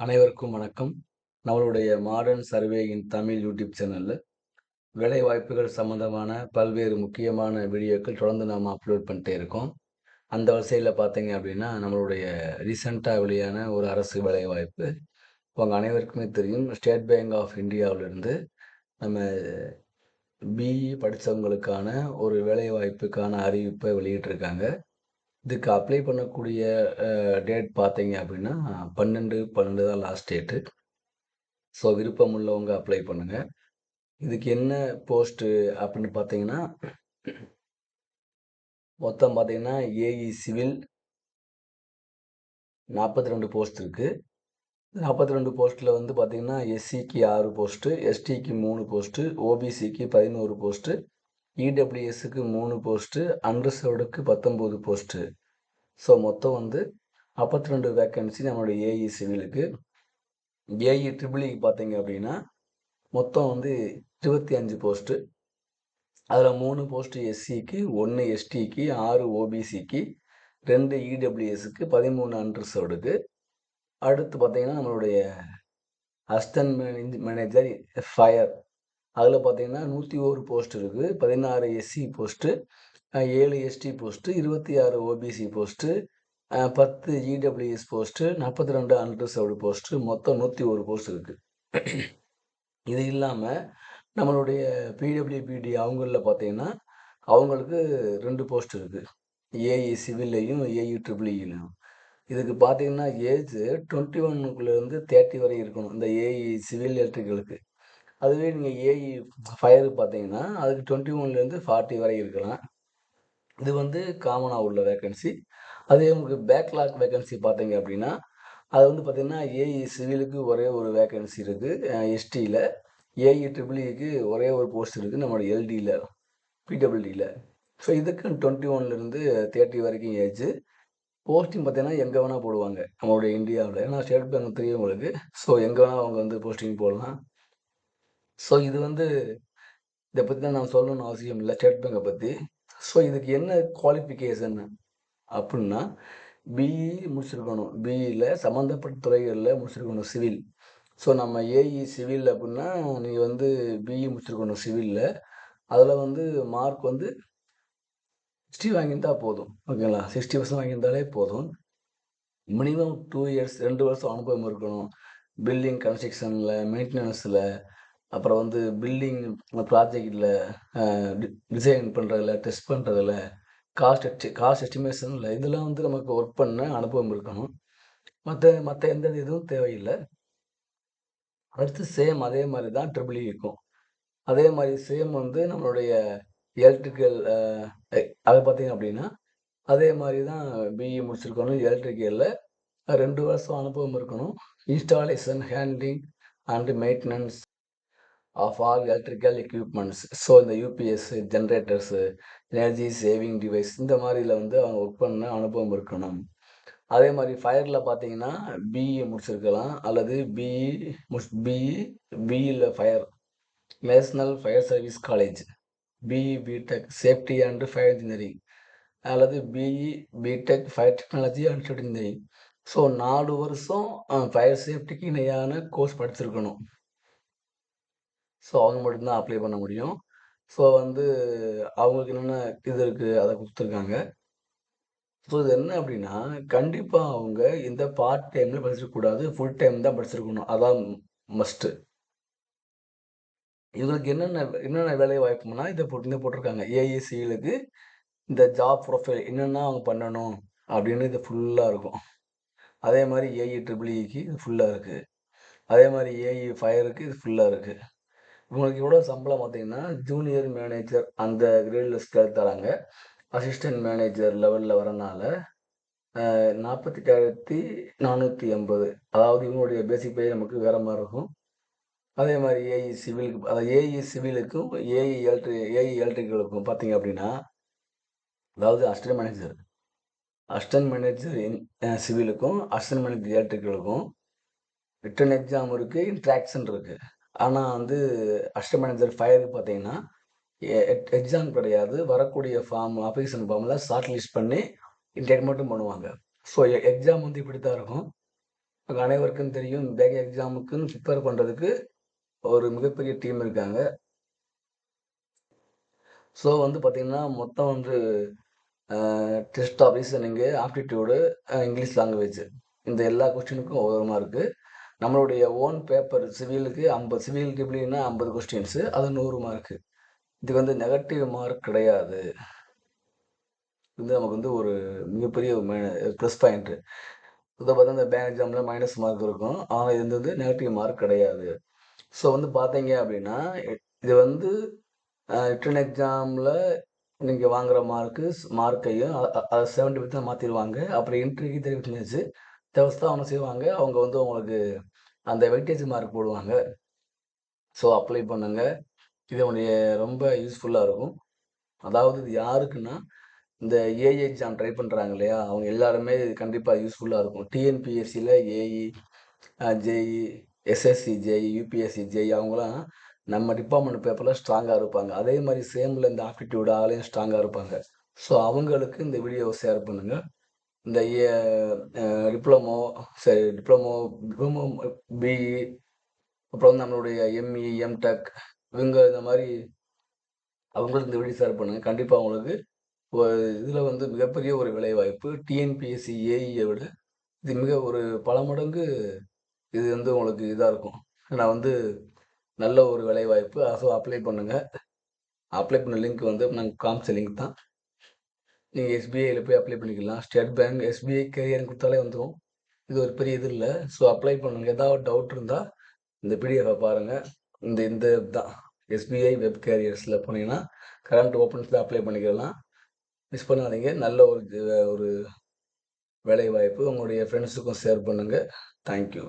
அனைவருக்கும் வணக்கம். நம்மளுடைய மாடர்ன் சர்வேயின் தமிழ் யூடியூப் சேனலில் வேலை வாய்ப்புகள் சம்மந்தமான பல்வேறு முக்கியமான வீடியோக்கள் தொடர்ந்து நாம் அப்லோட் பண்ணிட்டே இருக்கோம். அந்த வரிசையில் பார்த்தீங்க அப்படின்னா நம்மளுடைய ரீசண்டாக வெளியான ஒரு அரசு வேலை வாய்ப்பு உங்கள் அனைவருக்குமே தெரியும். ஸ்டேட் பேங்க் ஆஃப் இந்தியாவிலிருந்து நம்ம பிஇ படித்தவங்களுக்கான ஒரு வேலை வாய்ப்புக்கான அறிவிப்பை வெளியிட்டிருக்காங்க. இதுக்கு அப்ளை பண்ணக்கூடிய டேட் பார்த்தீங்க அப்படின்னா பன்னெண்டு பன்னெண்டு தான் லாஸ்ட் டேட்டு ஸோ விருப்பம் உள்ளவங்க அப்ளை பண்ணுங்கள் இதுக்கு என்ன போஸ்ட்டு அப்படின்னு பார்த்தீங்கன்னா மொத்தம் பார்த்தீங்கன்னா ஏஇ சிவில் நாற்பத்தி ரெண்டு போஸ்ட் இருக்குது நாற்பத்தி ரெண்டு போஸ்ட்டில் வந்து பார்த்தீங்கன்னா எஸ்சிக்கு ஆறு போஸ்ட்டு எஸ்டிக்கு மூணு போஸ்ட்டு ஓபிசிக்கு பதினோரு போஸ்ட்டு இடபிள்யூஎஸ்க்கு மூணு போஸ்ட்டு அன்ரிசர்வ்டுக்கு பத்தொம்போது போஸ்ட்டு. ஸோ மொத்தம் வந்து ஐம்பத்தி ரெண்டு வேக்கன்சி நம்மளுடைய ஏஇ சிவிலுக்கு ஏஇ ட்ரிபிள்இக்கு பார்த்தீங்க அப்படின்னா மொத்தம் வந்து இருபத்தி அஞ்சு போஸ்ட்டு. அதில் மூணு போஸ்ட்டு எஸ்சிக்கு ஒன்று எஸ்டிக்கு ஆறு ஓபிசிக்கு ரெண்டு இடபிள்யூஎஸ்க்கு பதிமூணு அன்ரிசர்வ்டுக்கு அடுத்து பார்த்தீங்கன்னா நம்மளுடைய அஸ்டன் மேனேஜ் மேனேஜர் ஃபயர் அதில் பார்த்தீங்கன்னா நூற்றி ஒரு போஸ்ட் இருக்குது பதினாறு எஸ்சி போஸ்ட்டு ஏழு எஸ்டி போஸ்ட்டு இருபத்தி ஆறு ஓபிசி போஸ்ட்டு பத்து இடபிள்யூஎஸ் போஸ்ட்டு நாற்பத்தி ரெண்டு அன்ரிசர்வ்டு போஸ்ட்டு மொத்தம் நூற்றி ஒரு போஸ்ட் இருக்குது இது இல்லாமல் நம்மளுடைய பிடபிள்யூபிடி அவங்களில் பார்த்தீங்கன்னா அவங்களுக்கு ரெண்டு போஸ்ட் இருக்குது ஏஇ சிவில்லையும் ஏஇ ட்ரிபிள்இலையும் இதுக்கு பார்த்தீங்கன்னா ஏஜ் டுவெண்ட்டி ஒன்னுக்குள்ளேருந்து தேர்ட்டி வரை இருக்கணும். இந்த ஏஇ சிவில் எலக்ட்ரிக்கலுக்கு அதுவே நீங்கள் ஏஇ ஃபயர் பார்த்தீங்கன்னா அதுக்கு டுவெண்ட்டி ஒன்லேருந்து ஃபார்ட்டி வரை இருக்கலாம். இது வந்து காமனாக உள்ள வேக்கன்சி அதே உங்களுக்கு பேக்லாக் வேக்கன்சி பார்த்தீங்க அப்படின்னா அது வந்து பார்த்திங்கன்னா ஏஇ சிவிலுக்கு ஒரே ஒரு வேக்கன்சி இருக்குது எஸ்டியில் ஏஇ ட்ரிபிள்இக்கு ஒரே ஒரு போஸ்ட் இருக்குது நம்மளோட எல்டியில் பிடபிள்டியில் ஸோ இதுக்கு டுவெண்ட்டி ஒன்லேருந்து தேர்ட்டி வரைக்கும் ஏஜ். போஸ்டிங் பார்த்தீங்கன்னா எங்கே வேணால் போடுவாங்க நம்மளுடைய இந்தியாவில் ஏன்னா ஸ்டேட் பேங்க் தெரியும் உங்களுக்கு. ஸோ எங்கே வேணால் அவங்க வந்து போஸ்டிங் போடலாம். ஸோ இது வந்து இதை பற்றி தான் நான் சொல்லணும்னு அவசியம் இல்லை ஸ்டேட் பேங்கை பற்றி ஸோ இதுக்கு என்ன குவாலிஃபிகேஷன் அப்படின்னா பிஇ முடிச்சிருக்கணும். பிஇயில் சம்மந்தப்பட்ட துறைகளில் முடிச்சிருக்கணும் சிவில். ஸோ நம்ம ஏஇ சிவில் அப்படின்னா நீங்கள் வந்து பிஇ முடிச்சிருக்கணும் சிவிலில். அதில் வந்து மார்க் வந்து சிக்ஸ்டி வாங்கியிருந்தால் போதும். ஓகேங்களா சிக்ஸ்டி பர்சன்ட் வாங்கியிருந்தாலே போதும். மினிமம் டூ இயர்ஸ் ரெண்டு வருஷம் அனுபவம் இருக்கணும். பில்டிங் கன்ஸ்ட்ரக்ஷனில் மெயின்டெனன்ஸில் அப்புறம் வந்து பில்டிங் ப்ராஜெக்டில் டிசைன் பண்ணுறதுல டெஸ்ட் பண்ணுறதுல காஸ்ட் எஸ்டி காஸ்ட் எஸ்டிமேஷனில் இதெல்லாம் வந்து நமக்கு ஒர்க் பண்ண அனுபவம் இருக்கணும். மற்ற மற்ற எந்த இதுவும் தேவையில்லை. அடுத்து சேம் அதே மாதிரி தான் ட்ரிபிள் e இருக்கும். அதே மாதிரி சேம் வந்து நம்மளுடைய எலக்ட்ரிக்கல் அதை பார்த்தீங்க அப்படின்னா அதே மாதிரி தான் பிஇ முடிச்சிருக்கணும் எலக்ட்ரிக்கலில் ரெண்டு வருஷம் அனுபவம் இருக்கணும். Installation handling and maintenance of all electrical equipments so இந்த UPS generators energy saving device இந்த மாதிரியில் வந்து அவங்க ஒர்க் பண்ண அனுபவம் இருக்கணும். அதே மாதிரி ஃபயரில் பார்த்தீங்கன்னா பிஇ முடிச்சிருக்கலாம். அல்லது பிஇ முஸ் BE பிஇயில் fire national fire service college BE BTech safety and fire engineering அல்லது BE BTech fire technology and engineering so நாலு வருஷம் ஃபயர் சேஃப்டிக்கு இணையான கோர்ஸ் படிச்சிருக்கணும். ஸோ அவங்க மட்டும்தான் அப்ளை பண்ண முடியும். ஸோ வந்து அவங்களுக்கு என்னென்ன இது இருக்குது அதை கொடுத்துருக்காங்க. ஸோ இது என்ன அப்படின்னா கண்டிப்பாக அவங்க இந்த பார்ட் டைமில் படிச்சிருக்கக்கூடாது ஃபுல் டைம் தான் படிச்சிருக்கணும். அதான் மஸ்ட்டு இவங்களுக்கு என்னென்ன என்னென்ன வேலை வாய்ப்புனா இதை போட்டு இந்த போட்டிருக்காங்க. ஏஇசிகளுக்கு இந்த ஜாப் ப்ரொஃபைல் என்னென்ன அவங்க பண்ணணும் அப்படின்னு இது ஃபுல்லாக இருக்கும். அதே மாதிரி ஏஇ ட்ரிபிள்இக்கு e இது ஃபுல்லாக இருக்குது அதே மாதிரி ஏஇ ஃபயருக்கு இது ஃபுல்லாக இருக்குது இவங்களுக்கு எவ்வளோ சம்பளம் பார்த்தீங்கன்னா ஜூனியர் மேனேஜர் அந்த கிரேடில் ஸ்கேல் தராங்க. அசிஸ்டன்ட் மேனேஜர் லெவலில் வரனால நாற்பத்தெட்டாயிரத்தி நானூற்றி எண்பது. அதாவது இவங்களுடைய பேசிக் பே நமக்கு வேறு மாதிரி இருக்கும். அதே மாதிரி ஏஇ சிவிலுக்கு அதாவது AE சிவிலுக்கும் A E electric A E எலக்ட்ரிக்கலுக்கும் பார்த்தீங்க அப்படின்னா அதாவது அசிஸ்டன்ட் மேனேஜர் அசிஸ்டன்ட் மேனேஜர் சிவிலுக்கும் அசிஸ்டன்ட் மேனேஜர் எலக்ட்ரிக்கலுக்கும் ரிட்டன் எக்ஸாம் இருக்குது இன்ட்ராக்ஷன் இருக்குது ஆனால் வந்து அசிஸ்டன்ட் மேனேஜர் ஃபயருக்கு பார்த்தீங்கன்னா எக்ஸாம் கிடையாது. வரக்கூடிய ஃபார்ம் அப்ளிகேஷன் ஃபார்மில் ஷார்ட் லிஸ்ட் பண்ணி இன்டேக் மட்டும் பண்ணுவாங்க. ஸோ எக்ஸாம் வந்து இப்படி தான் இருக்கும். உங்கள் அனைவருக்கும் தெரியும் பேக் எக்ஸாமுக்குன்னு ப்ரிப்பேர் பண்ணுறதுக்கு ஒரு மிகப்பெரிய டீம் இருக்காங்க. ஸோ வந்து பார்த்திங்கன்னா மொத்தம் வந்து test of reasoning aptitude English language இந்த எல்லா கொஸ்டினுக்கும் ஒவ்வொரு மார்க்கு நம்மளுடைய ஓன் பேப்பர் சிவிலுக்கு ஐம்பது சிவில் டிப்ளின்னா ஐம்பது கொஸ்டின்ஸு அது நூறு மார்க்கு இது வந்து நெகட்டிவ் மார்க் கிடையாது. இது நமக்கு வந்து ஒரு மிகப்பெரிய ப்ளஸ் பாயிண்ட்டு இதை பார்த்தா இந்த பேங்க் எக்ஸாமில் மைனஸ் மார்க் இருக்கும். ஆனால் இது வந்து நெகட்டிவ் மார்க் கிடையாது. ஸோ வந்து பார்த்தீங்க அப்படின்னா இது வந்து ரிட்டன் எக்ஸாமில் நீங்கள் வாங்குகிற மார்க்கு மார்க்கையும் அதை செவன்ட்டி பர்சன்ட் மாற்றிடுவாங்க அப்புறம் இன்டர்வியூ தெரிவிச்சு தேவஸ்தான் ஒன்று செய்வாங்க. அவங்க வந்து உங்களுக்கு அந்த வெயிட்டேஜ் மார்க் போடுவாங்க. ஸோ அப்ளை பண்ணுங்கள் இது உடைய ரொம்ப யூஸ்ஃபுல்லாக இருக்கும். அதாவது இது யாருக்குன்னா இந்த ஏஐ எக்ஸாம் ட்ரை பண்ணுறாங்க இல்லையா? அவங்க எல்லாருமே இது கண்டிப்பாக யூஸ்ஃபுல்லாக இருக்கும். டிஎன்பிஎஸ்சியில் A E J E SSC J E UPSC J E அவங்களாம் நம்ம டிபார்ட்மெண்ட் பேப்பரில் ஸ்ட்ராங்காக இருப்பாங்க. அதே மாதிரி சேமில் இந்த ஆப்டிடியூட் ஆகலையும் ஸ்ட்ராங்காக இருப்பாங்க. ஸோ அவங்களுக்கு இந்த வீடியோவை ஷேர் பண்ணுங்கள் இந்த டிப்ளமோ சரி டிப்ளமோ டிப்ளமோ பிஇ அப்புறம் வந்து நம்மளுடைய எம்இ எம்டெக் இவங்க இந்த மாதிரி அவங்களும் இந்த வீடியோ ஷேர் பண்ணுங்கள் கண்டிப்பாக அவங்களுக்கு இதில் வந்து மிகப்பெரிய ஒரு விலைவாய்ப்பு. டிஎன்பிஎஸ்சி ஏஇயை விட இது மிக ஒரு பல மடங்கு இது வந்து உங்களுக்கு இதாக இருக்கும். நான் வந்து நல்ல ஒரு வேலைவாய்ப்பு. ஸோ அப்ளை பண்ணுங்கள் அப்ளை பண்ண லிங்க் வந்து நாங்கள் காமிச்ச லிங்க் தான். நீங்கள் எஸ்பிஐயில் போய் அப்ளை பண்ணிக்கலாம். ஸ்டேட் பேங்க் எஸ்பிஐ கேரியர்னு கொடுத்தாலே வந்துடும் இது ஒரு பெரிய இது இல்லை. ஸோ அப்ளை பண்ணுங்க ஏதாவது டவுட் இருந்தால் இந்த பிடிஎஃபை பாருங்கள் இந்த இந்த தான் எஸ்பிஐ வெப் கேரியர்ஸில் போனீங்கன்னா கரண்ட் ஓப்பன்ஸில் அப்ளை பண்ணிக்கலாம். மிஸ் பண்ணாதீங்க. நல்ல ஒரு ஒரு வேலை வாய்ப்பு உங்களுடைய ஃப்ரெண்ட்ஸுக்கும் ஷேர் பண்ணுங்கள் தேங்க்யூ